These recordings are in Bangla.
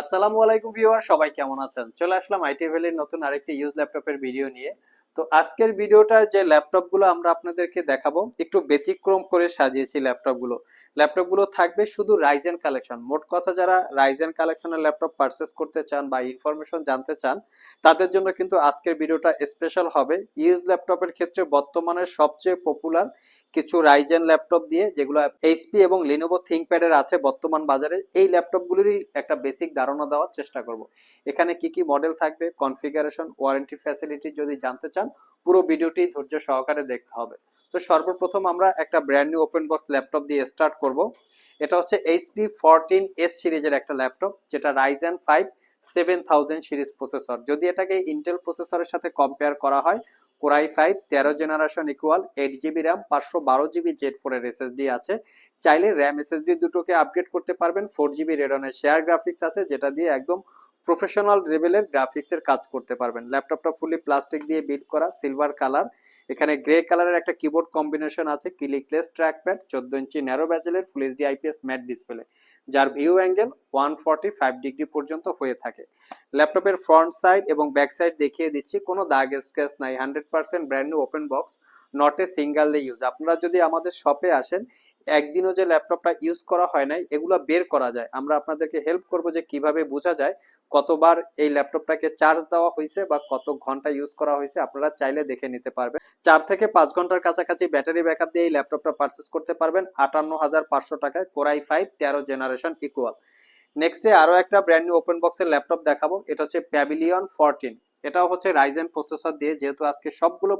আসসালামু আলাইকুম ভিউয়ার, সবাই কেমন আছেন? চলে আসলাম আইটি ভ্যালির নতুন আরেকটি ইউজ ল্যাপটপের ভিডিও নিয়ে। তো আজকের ভিডিওটা যে ল্যাপটপগুলো আমরা আপনাদেরকে দেখাবো, একটু ব্যতিক্রম করে সাজিয়েছি ল্যাপটপগুলো ল্যাপটপগুলো থাকবে শুধু রাইজেন কালেকশন মোট কথা যারা রাইজেন কালেকশনের ল্যাপটপ পারচেস করতে চান বা ইনফরমেশন জানতে চান, তাদের জন্য কিন্তু আজকের ভিডিওটা স্পেশাল হবে। ইউজ ল্যাপটপের ক্ষেত্রে বর্তমানে সবচেয়ে পপুলার কিছু রাইজেন ল্যাপটপ দিয়ে, যেগুলো এইচপি এবং লিনোভো থিঙ্কপ্যাডের আছে বর্তমান বাজারে, এই ল্যাপটপগুলিরই একটা বেসিক ধারণা দেওয়ার চেষ্টা করব। এখানে কি কি মডেল থাকবে কনফিগারেশন ওয়ারেন্টি ফ্যাসিলিটি যদি জানতে চান পুরো ভিডিওটি ধৈর্য সহকারে দেখতে হবে। তো সর্বপ্রথম আমরা একটা brand new open box laptop দিয়ে স্টার্ট করব। এটা হচ্ছে এইচপি ফোরটিন এস সিরিজের একটা ল্যাপটপ যেটা Ryzen five seven thousand series processor যদি এটাকে ইন্টেল প্রসেসরের সাথে কম্পেয়ার করা হয় কোরাই ফাইভ তেরো generation equal eight GB RAM পাঁচশো বারো জিবি জেড ফোরের এসএসডি আছে। চাইলে র্যাম এসএসডি দুটোকে আপগ্রেড করতে পারবেন ফোর জিবি রেডনের শেয়ার গ্রাফিক্স আছে, যেটা দিয়ে একদম প্রফেশনাল লেভেলের গ্রাফিক্সের কাজ করতে পারবেন। ল্যাপটপটা ফুলি প্লাস্টিক দিয়ে বিল্ড করা সিলভার কালার এখানে গ্রে কালারের একটা কিবোর্ড কম্বিনেশন আছে ক্লিকলেস ট্র্যাকপ্যাড চোদ্দ ইঞ্চি narrow ব্যাজেলের full HD IPS matte display যার view angle one forty five degree পর্যন্ত হয়ে থাকে। ল্যাপটপের ফ্রন্ট সাইড এবং ব্যাক সাইড দেখিয়ে দিচ্ছি, কোনো দাগ স্ক্র্যাচ নাই hundred percent brand new open box not a single use আপনারা যদি আমাদের শপে আসেন একদিনও যে ল্যাপটপটা ইউজ করা হয় নাই, এগুলো বের করা যায়। আমরা আপনাদেরকে হেল্প করব যে কীভাবে বোঝা যায় কতবার এই ল্যাপটপটাকে চার্জ দেওয়া হয়েছে বা কত ঘণ্টা ইউজ করা হয়েছে, আপনারা চাইলে দেখে নিতে পারবেন। চার থেকে পাঁচ ঘণ্টার কাছাকাছি ব্যাটারি ব্যাকআপ দিয়ে এই ল্যাপটপটা পারচেস করতে পারবেন। আটান্ন হাজার পাঁচশো টাকায় কোরাই ফাইভ তেরো জেনারেশন ইকুয়াল নেক্সটে আরও একটা ব্র্যান্ড নিউ ওপেন বক্সের ল্যাপটপ দেখাবো। এটা হচ্ছে প্যাভিলিয়ন ফোরটিন এটাও হচ্ছে রাইজেন প্রসেসর দিয়ে, যেহেতু আজকে সবগুলো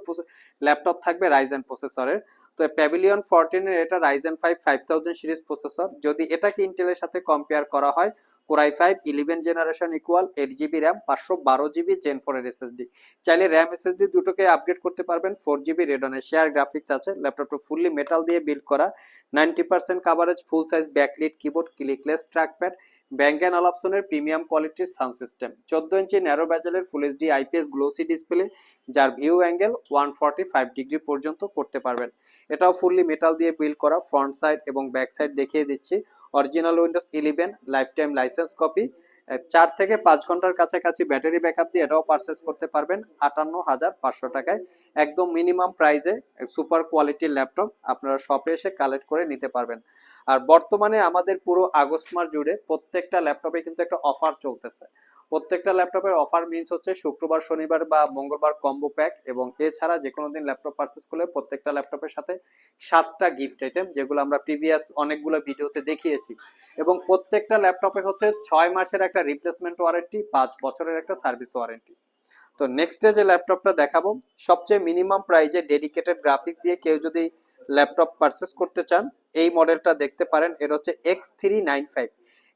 ল্যাপটপ থাকবে রাইজেন প্রসেসরের তো প্যাভিলিয়ন ফোরটিনের এটা Ryzen five five thousand series processor যদি এটাকে ইন্টেলের সাথে কম্পেয়ার করা হয় core i five eleven generation equal eight GB RAM পাঁচশো বারো জিবি জেন ফোরের এসএসডি চাইলে র্যাম এসএসডি দুটোকে আপগ্রেড করতে পারবেন ফোর জিবি রেডনের শেয়ার গ্রাফিক্স আছে ল্যাপটপটা ফুললি মেটাল দিয়ে বিল্ড করা ninety percent coverage full size backlit keyboard clickless trackpad Bang and all অপশনের প্রিমিয়াম কোয়ালিটির সাউন্ড সিস্টেম। চোদ্দ ইঞ্চি narrow ব্যাজেলের full HD IPS glossy display যার view angle one forty five degree পর্যন্ত করতে পারবেন। এটাও ফুললি মেটাল দিয়ে বিল্ড করা ফ্রন্ট সাইড এবং ব্যাক সাইড দেখিয়ে দিচ্ছি। Original Windows eleven lifetime license copy চার থেকে পাঁচ ঘণ্টার কাছাকাছি ব্যাটারি ব্যাকআপ দিয়ে এটাও পারচেস করতে পারবেন আটান্ন হাজার পাঁচশো টাকায়। একদম মিনিমাম প্রাইসে সুপার কোয়ালিটির ল্যাপটপ আপনারা শপে এসে কালেক্ট করে নিতে পারবেন। আর বর্তমানে আমাদের পুরো আগস্ট মাস জুড়ে প্রত্যেকটা ল্যাপটপে কিন্তু একটা অফার চলতেছে। প্রত্যেকটা ল্যাপটপের অফার মিনস হচ্ছে শুক্রবার, শনিবার বা মঙ্গলবার কম্বো প্যাক এবং এছাড়া যে কোনো দিন ল্যাপটপ পারচেস করলে প্রত্যেকটা ল্যাপটপের সাথে সাতটা গিফট আইটেম যেগুলো আমরা প্রিভিয়াস অনেকগুলো ভিডিওতে দেখিয়েছি। এবং প্রত্যেকটা ল্যাপটপে হচ্ছে ছয় মাসের একটা রিপ্লেসমেন্ট ওয়ারেন্টি পাঁচ বছরের একটা সার্ভিস ওয়ারেন্টি তো নেক্সটে যে ল্যাপটপটা দেখাবো, সবচেয়ে মিনিমাম প্রাইজে ডেডিকেটেড গ্রাফিক্স দিয়ে কেউ যদি ল্যাপটপ পারচেস করতে চান, এই মডেলটা দেখতে পারেন এটা হচ্ছে এক্স থ্রি নাইন ফাইভ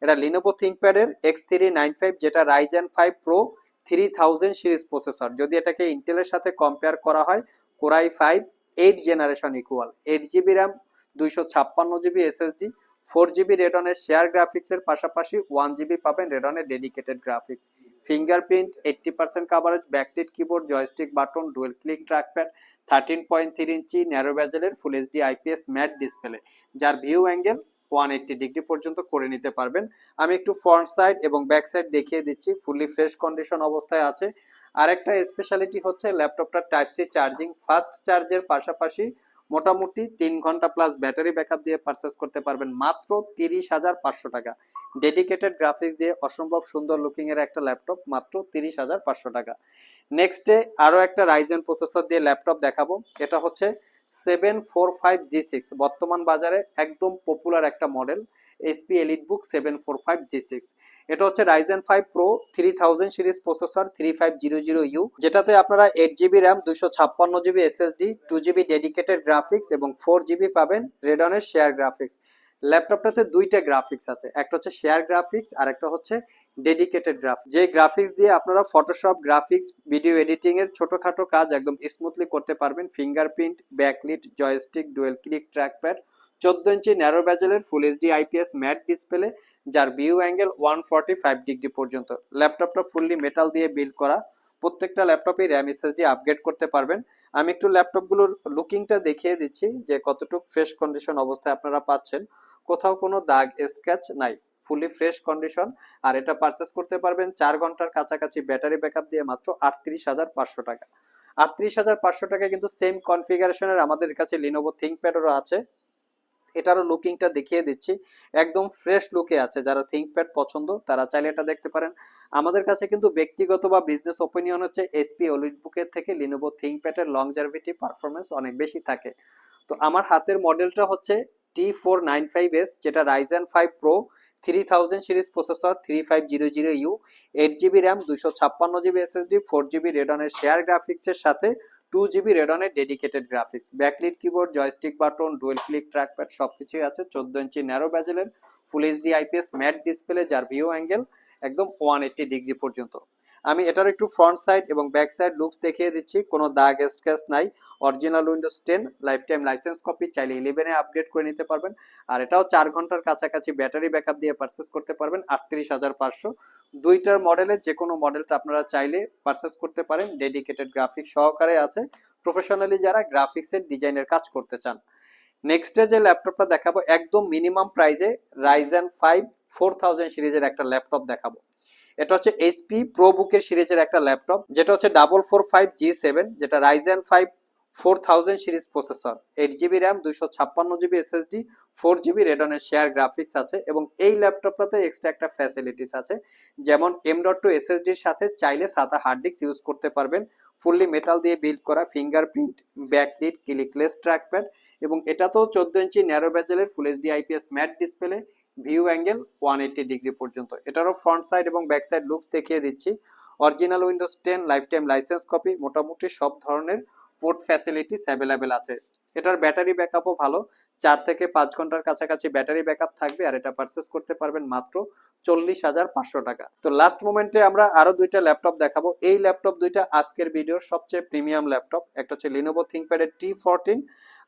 এটা লিনোভো থিঙ্কপ্যাডের এক্স থ্রি নাইন ফাইভ যেটা Ryzen five pro three thousand series processor যদি এটাকে ইন্টেলের সাথে কম্পেয়ার করা হয় core i five eight generation equal eight GB RAM দুইশো ছাপ্পান্ন জিবি এসএসডি ফোর জিবি রেডনের শেয়ার গ্রাফিক্সের পাশাপাশি ওয়ান জিবি পাবেন রেডনের dedicated graphics. Fingerprint eighty percent coverage backlit keyboard joystick button dual click trackpad thirteen point three ইঞ্চি narrow ব্যাজেলের full HD IPS matte display যার view angle one eighty degree পর্যন্ত করে নিতে পারবেন। আমি একটু ফ্রন্ট সাইড এবং ব্যাক সাইড দেখিয়ে দিচ্ছি ফুললি ফ্রেশ কন্ডিশন অবস্থায় আছে। আরেকটা স্পেশালিটি হচ্ছে ল্যাপটপটা টাইপ সি চার্জিং ফাস্ট চার্জের পাশাপাশি মোটামুটি তিন ঘণ্টা প্লাস ব্যাটারি ব্যাকআপ দিয়ে পারচেস করতে পারবেন মাত্র তিরিশ হাজার পাঁচশো টাকা। ডেডিকেটেড গ্রাফিক্স দিয়ে অসম্ভব সুন্দর লুকিং এর একটা ল্যাপটপ মাত্র তিরিশ হাজার পাঁচশো টাকা। নেক্সটে আরও একটা রাইজেন প্রসেসর দিয়ে ল্যাপটপ দেখাবো। এটা হচ্ছে seven four five G six বর্তমান বাজারে একদম পপুলার একটা model HP EliteBook seven four five G six এটা হচ্ছে Ryzen five pro three thousand series processor three five zero zero U যেটাতে আপনারা এইট জিবি র্যাম দুশো ছাপ্পান্ন GB SSD two GB dedicated graphics এবং ফোর জিবি পাবেন রেডনের শেয়ার গ্রাফিক্স ল্যাপটপটাতে দুইটা গ্রাফিক্স আছে, একটা হচ্ছে শেয়ার গ্রাফিক্স আর একটা হচ্ছে ডেডিকেটেড গ্রাফ যে গ্রাফিক্স দিয়ে আপনারা ফটোশপ গ্রাফিক্স ভিডিও এডিটিং এর ছোটখাটো কাজ একদম স্মুথলি করতে পারবেন। Fingerprint backlit joystick dual click trackpad চোদ্দ ইঞ্চি narrow ব্যাজেলের full HD IPS matte display যার view angle one forty five degree পর্যন্ত। ল্যাপটপটা ফুললি মেটাল দিয়ে বিল্ড করা। প্রত্যেকটা ল্যাপটপে র্যাম এসএসডি আপগ্রেড করতে পারবেন। আমি একটু ল্যাপটপগুলোর লুকিংটা দেখিয়ে দিচ্ছি, যে কতটুকু ফ্রেশ কন্ডিশন অবস্থায় আপনারা পাচ্ছেন। কোথাও কোনো দাগ স্ক্র্যাচ নাই। ফুলি ফ্রেশ কন্ডিশন আর এটা পারচেস করতে পারবেন চার ঘণ্টার কাছাকাছি ব্যাটারি ব্যাকআপ দিয়ে মাত্র আটত্রিশ হাজার পাঁচশো টাকা। আটত্রিশ হাজার পাঁচশো টাকা কিন্তু সেম কনফিগারেশনের আমাদের কাছে লিনোভো থিঙ্কপ্যাডেরও আছে। এটারও লুকিংটা দেখিয়ে দিচ্ছি। একদম ফ্রেশ লুকে আছে, যারা থিঙ্কপ্যাড পছন্দ, তারা চাইলে এটা দেখতে পারেন। আমাদের কাছে কিন্তু ব্যক্তিগত বা বিজনেস ওপিনিয়ন হচ্ছে এসপি বুকের থেকে লিনোভো থিঙ্কপ্যাডের লংজারভিটি পারফরমেন্স অনেক বেশি থাকে। তো আমার হাতের মডেলটা হচ্ছে T four nine five S যেটা Ryzen five pro three thousand series processor three five zero zero U eight GB RAM দুশো ছাপ্পান্ন জিবি এসএসডি ফোর জিবি রেডনের শেয়ার গ্রাফিক্সের সাথে two GB রেডনের dedicated graphics backlit keyboard joystick button dual click trackpad সব কিছুই আছে, চোদ্দ ইঞ্চি narrow ব্যাজেলের full HD IPS matte display যার ভিউ অ্যাঙ্গেল একদম ওয়ান এইট্টি ডিগ্রি পর্যন্ত। আমি এটার একটু ফ্রন্ট সাইড এবং ব্যাক সাইড লুকস দেখিয়ে দিচ্ছি। কোনো দাগ স্ক্র্যাচ নাই। Original Windows ten lifetime license copy চাইলে ইলেভেনে আপগ্রেড করে নিতে পারবেন। আর এটাও চার ঘণ্টার কাছাকাছি ব্যাটারি ব্যাকআপ দিয়ে পারচেস করতে পারবেন, আটত্রিশ হাজার পাঁচশো। দুইটার মডেলের যে কোনো মডেলটা আপনারা চাইলে পারচেস করতে পারেন। ডেডিকেটেড গ্রাফিক্স সহকারে আছে। প্রফেশনালি যারা গ্রাফিক্সের ডিজাইনের কাজ করতে চান। নেক্সটে যে ল্যাপটপটা দেখাবো, একদম মিনিমাম প্রাইসে রাইজেন ফাইভ ফোর থাউজেন্ড সিরিজের একটা ল্যাপটপ দেখাবো। এটা হচ্ছে এইচপি প্রো বুকের সিরিজের একটা ল্যাপটপ, যেটা হচ্ছে double four five G seven যেটা Ryzen five four thousand series processor. Eight GB RAM দুইশো ছাপ্পান্ন জিবি এসএসডি ফোর জিবি রেডনের শেয়ার গ্রাফিক্স আছে এবং এই ল্যাপটপটাতে এক্সট্রা একটা ফ্যাসিলিটিস আছে। যেমন এম ডট টু এসএসডির সাথে চাইলে সাদা হার্ড ডিস্ক ইউজ করতে পারবেন ফুললি মেটাল দিয়ে বিল্ড করা ফিঙ্গারপ্রিন্ট ব্যাকলিট ক্লিকলেস ট্র্যাকপ্যাড এবং এটাতেও চোদ্দ ইঞ্চি narrow ব্যাজেলের full HD IPS matte display view angle one eighty degree পর্যন্ত। এটারও ফ্রন্ট সাইড এবং ব্যাক সাইড লুকস দেখিয়ে দিচ্ছি। Original Windows ten lifetime license copy মোটামুটি সব ধরনের পোর্ট ফ্যাসিলিটিস অ্যাভেলেবেল আছে। এটার ব্যাটারি ব্যাকআপও ভালো। চার থেকে পাঁচ ঘণ্টার কাছাকাছি ব্যাটারি ব্যাকআপ থাকবে আর এটা পারচেস করতে পারবেন মাত্র চল্লিশ হাজার পাঁচশো টাকা। তো লাস্ট মোমেন্টে আমরা আরও দুইটা ল্যাপটপ দেখাবো। এই ল্যাপটপ দুইটা আজকের ভিডিওর সবচেয়ে প্রিমিয়াম ল্যাপটপ একটা হচ্ছে লিনোভো থিঙ্কপ্যাডের টি ফোরটিন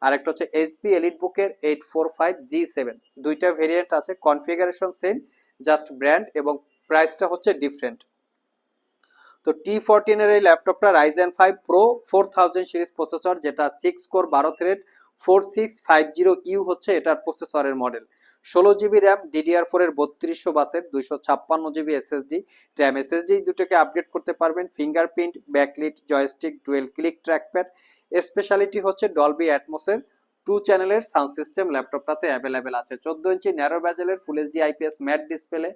আর একটা হচ্ছে এইচপি এলিট বুকের eight four five G seven দুইটা ভেরিয়েন্ট আছে কনফিগারেশন সেম জাস্ট ব্র্যান্ড এবং প্রাইসটা হচ্ছে ডিফারেন্ট তো টি ফোরটিনের এই ল্যাপটপটা Ryzen five pro four thousand series processor যেটা সিক্স কোর বারো thread four six five zero U হচ্ছে এটার প্রসেসরের মডেল ষোলো জিবি র্যাম ডিডিআর ফোর এর বত্রিশশো বাসের দুইশো ছাপ্পান্ন জিবি এসএসডি র্যাম এসএসডি দুটোকে আপডেট করতে পারবেন। Fingerprint backlit joystick dual click trackpad speciality হচ্ছে ডলবি অ্যাটমোসের টু চ্যানেলের সাউন্ড সিস্টেম ল্যাপটপটাতে অ্যাভেলেবেল আছে। চোদ্দ ইঞ্চি narrow ব্যাজেলের full HD IPS matte display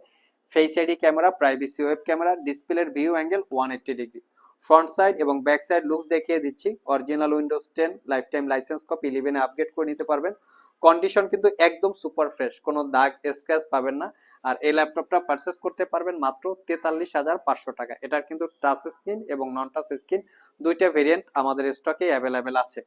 face ID camera privacy web camera ডিসপ্লের view angle one eighty degree front side এবং ব্যাক সাইড লুকস দেখিয়ে দিচ্ছি। Original Windows ten lifetime license copy ইলেভেনে আপগ্রেড করে নিতে পারবেন। কন্ডিশন কিন্তু একদম সুপার ফ্রেশ কোনো দাগ স্ক্র্যাচ পাবেন না। আর এই ল্যাপটপটা পারচেস করতে পারবেন মাত্র তেতাল্লিশ হাজার পাঁচশো টাকা। এটার কিন্তু টাচ স্ক্রিন এবং নন টাচ স্ক্রিন দুইটা ভেরিয়েন্ট আমাদের স্টকে অ্যাভেলেবেল আছে।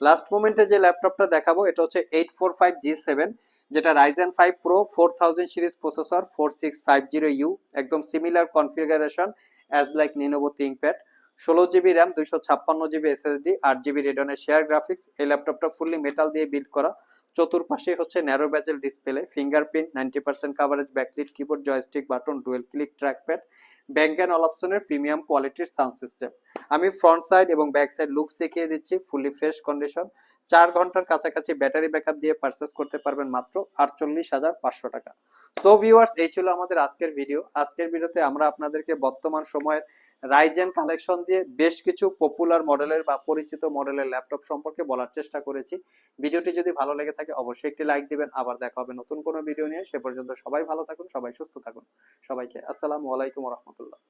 লাস্ট মোমেন্টে যে ল্যাপটপটা দেখাবো, এটা হচ্ছে eight four five G seven যেটা Ryzen five pro four thousand series processor four six five zero U একদম similar configuration as like Lenovo ThinkPad ষোলো জিবি র্যাম, দুইশো ছাপ্পান্ন জিবি এসএসডি, আট জিবি রেডনের শেয়ার গ্রাফিক্স। এই ল্যাপটপটা ফুললি মেটাল দিয়ে বিল্ড করা। চতুর্পাশে হচ্ছে narrow bezel display fingerprint ninety percent coverage backlit keyboard joystick button dual click trackpad Bang and all অপশনের প্রিমিয়াম কোয়ালিটির সাউন্ড সিস্টেম আমি ফ্রন্ট সাইড এবং ব্যাক সাইড লুকস দেখিয়ে দিচ্ছি ফুললি ফ্রেশ কন্ডিশন চার ঘণ্টার কাছাকাছি ব্যাটারি ব্যাকআপ দিয়ে পারচেস করতে পারবেন মাত্র আটচল্লিশ হাজার পাঁচশো টাকা। সো ভিউয়ার্স এই ছিল আমাদের আজকের ভিডিও আজকের ভিডিওতে আমরা আপনাদেরকে বর্তমান সময়ের রাইজেন কালেকশন দিয়ে বেশ কিছু পপুলার মডেলের বা পরিচিত মডেলের ল্যাপটপ সম্পর্কে বলার চেষ্টা করেছি। ভিডিওটি যদি ভালো লেগে থাকে, অবশ্যই একটি লাইক দিবেন। আবার দেখা হবে নতুন কোনো ভিডিও নিয়ে। সে পর্যন্ত সবাই ভালো থাকুন, সবাই সুস্থ থাকুন। সবাইকে আসসালামু আলাইকুম রহমতুল্লাহ।